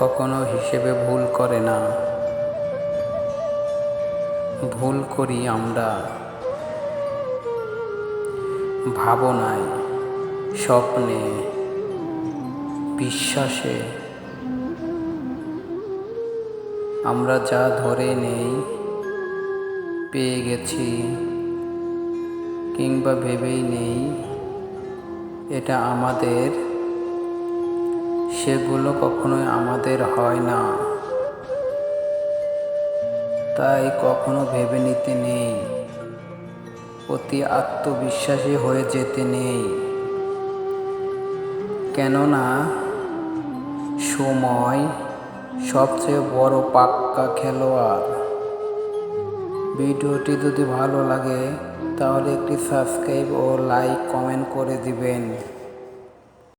কখনো হিসেবে ভুল করে না। ভুল করি আমরা। ভাবনায়, স্বপ্নে, বিশ্বাসে আমরা যা ধরে নেই, পেয়ে গেছি কিংবা ভেবেই নেই, এটা আমাদের সেগুলো কখনোই আমাদের হয় না। তাই কখনো ভেবে নিতে নেই। অতি আত্মবিশ্বাসী হয়ে যেতে নেই। কেননা সময় সবচেয়ে বড় পাক্কা খেলোয়াড়। ভিডিওটি যদি ভালো লাগে, তাহলে একটি সাবস্ক্রাইব ও লাইক কমেন্ট করে দিবেন।